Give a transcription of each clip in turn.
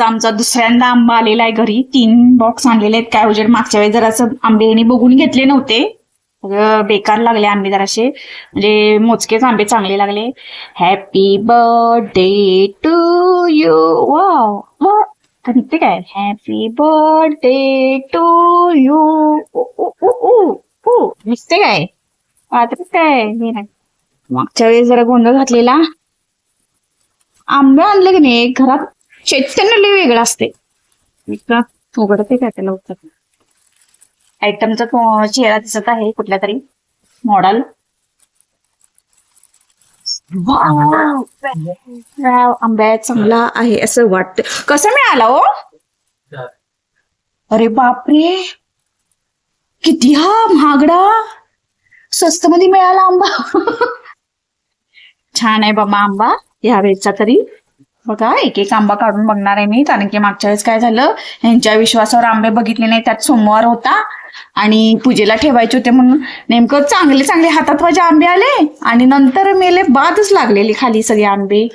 आमचा दुसऱ्यांदा आंबा आलेला आहे घरी. तीन बॉक्स आणलेले आहेत. काय उजेड? मागच्या वेळेस जरा असं आंबे यांनी बघून घेतले नव्हते. सगळं बेकार लागले आंबे जराशे म्हणजे मोजकेच आंबे चांगले लागले. हॅपी बर्थडे टू यू वा निघते काय? हॅपी बर्थडे टू यू निघते काय? आता काय? हे नाही. मागच्या वेळेस जरा गोंधळ घातलेला. आंबे आणले की नाही? घरात चैतन्य लय वेगळं असते उघडते काय त्याला उत्तर आयटमचा चेहरा दिसत आहे कुठल्या तरी. मॉडेल आंब्या चांगला आहे असं वाटतं कसं मिळाला हो? अरे बापरे! किती हा महागडा! स्वस्त मध्ये मिळाला आंबा. छान आहे बाबा आंबा. या वेळेचा तरी. बघा एक एक आंबा काढून बघणार आहे मी. कारण की मागच्या वेळेस काय झालं यांच्या विश्वासावर आंबे बघितले नाही त्यात सोमवार होता. आणि पूजेला ठेवायचे होते म्हणून नेमकं चांगले चांगले हातात माझे आंबे आले. आणि नंतर मेले बादच लागलेली खाली सगळे आंबे.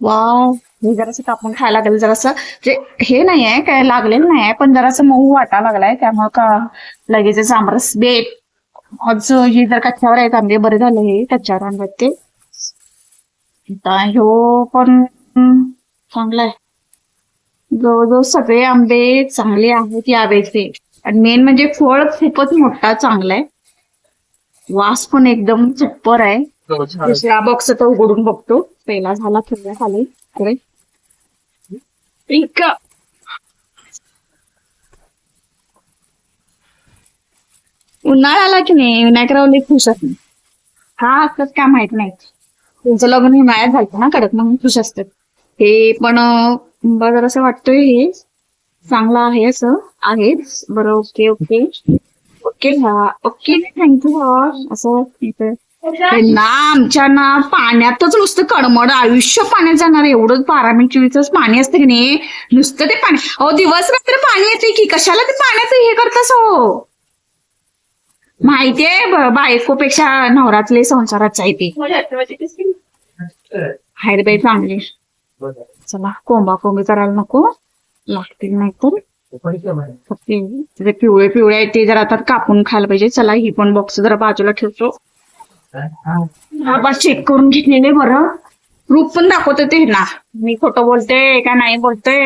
वाव हे जरासं कापून खायला लागले जरासं. म्हणजे हे नाही आहे काय लागलेलं नाही आहे पण जरासं मऊ वाटा लागलाय. त्यामुळं का लगेचच आमरस बे. आज हे जर कच्च्यावर आहेत आंबे बरे झाले हे कच्च्यावर आणतात ते. ह्यो पण चांगला आहे जवळजवळ सगळे आंबे चांगले आहेत यावेळेचे. आणि मेन म्हणजे फळ खूपच मोठा चांगला आहे वास पण एकदम सुपर आहे. दुसरा बॉक्स तर उघडून बघतो. पहिला झाला थोड्या खाली. अरे इतका उन्हाळा आला की नाही? विनायकराव लई खुश असते हा असतात काय माहीत नाही. त्यांचं लग्न उन्हाळ्यात झालं ना? कडक म्हणून खुश असतात. हे पण बरं असं वाटतंय हे. चांगलं आहे असं आहे बरं ओके ओके. ओके हा. ओके थँक्यू असं. ना आमच्या ना पाण्यातच नुसतं कडमड आयुष्य पाण्यात जाणार एवढं बारा मिनिट पाणी असतं की नाही? नुसतं ते पाणी. अहो दिवस रात्र पाणी येते की. कशाला ते पाण्यात हे करतास हो? माहितीये बायकोपेक्षा नवरातले संसारात आहे ते हाय रे बाई चांगले. चला कोंबा कोंबी करायला नको. लागतील नाही तर. ते पिवळे पिवळे आहेत ते जरा आता कापून खायला पाहिजे. चला ही पण बॉक्स जरा बाजूला ठेवतो. आपण चेक करून घेतलेले बरं. रूप पण दाखवते ते ना. मी खोटं बोलते का नाही बोलते?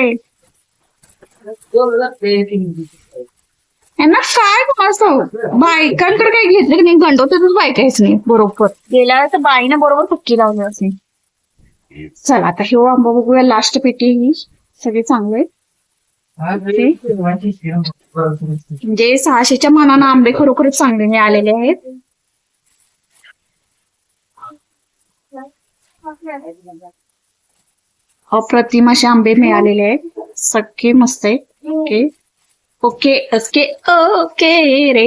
यांना काय असं? बायकांकडे काही घेतलं की नाही? गंडवतच बायकायच नाही. बरोबर. गेल्या तर बाईने बरोबर पक्की लावली असे चला आता हे आंबा बघूया. लास्ट पेटी ही. सगळे चांगले. म्हणजे सहाशेच्या मनानं आंबे खरोखरच चांगले मिळालेले आहेत. अप्रतिम असे आंबे मिळालेले आहेत. सगळे मस्त आहेत. ओके. ओके ओके ओके रे.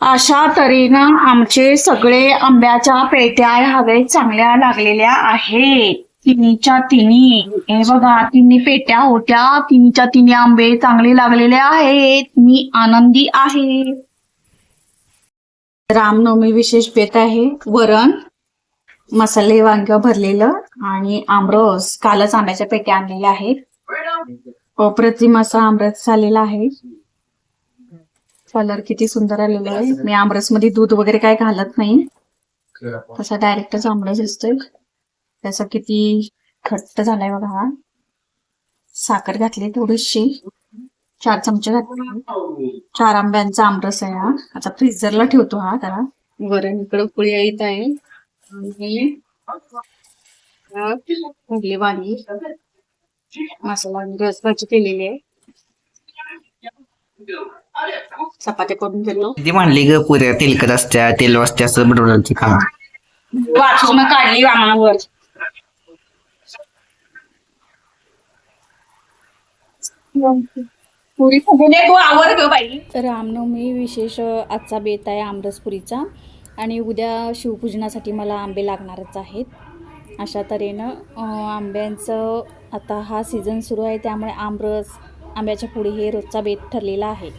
अशा तऱ्हेनं आमचे सगळे आंब्याच्या पेट्या हवे चांगल्या लागलेल्या आहेत. तिन्हीच्या तिन्ही. हे बघा तिन्ही पेट्या होत्या. तिन्हीच्या तिन्ही आंबे चांगले लागलेले आहेत. मी आनंदी आहे. रामनवमी विशेष बेत आहे. वरण मसाले वांग भरलेलं आणि आमरस. कालच आंब्याच्या पेट्या आणलेल्या आहेत. अप्रतिम असा आमरस झालेला आहे. कलर किती सुंदर आलेला आहे. मी आमरसमध्ये दूध वगैरे काय घालत नाही. तसा डायरेक्टच आमरस असतोय त्याचा किती घट्ट झालाय बघा हा. साखर घातली थोडीशी. चार चमचे घातले. चार आंब्यांचा आमरस आहे हा. आता फ्रीझरला ठेवतो हा त्याला वरण इकडं पुळी येत आहे. वांगी. मसाला रस भाजी केलेली आहे. चपात्या करून घेतो ती म्हणली ग पुऱ्या तेलकट असत्या तेल असत्या असं काम वाचून काढली वामावर पुरी फुगले तू आवर ग बाई. रामनवमी विशेष आजचा बेत आहे आमरसपुरीचा. आणि उद्या शिवपूजनासाठी मला आंबे लागणारच आहेत. अशा तऱ्हेनं आंब्यांचं आता हा सीझन सुरू आहे त्यामुळे आमरस आंब्याच्या पुढे हे रोजचा बेत ठरलेला आहे.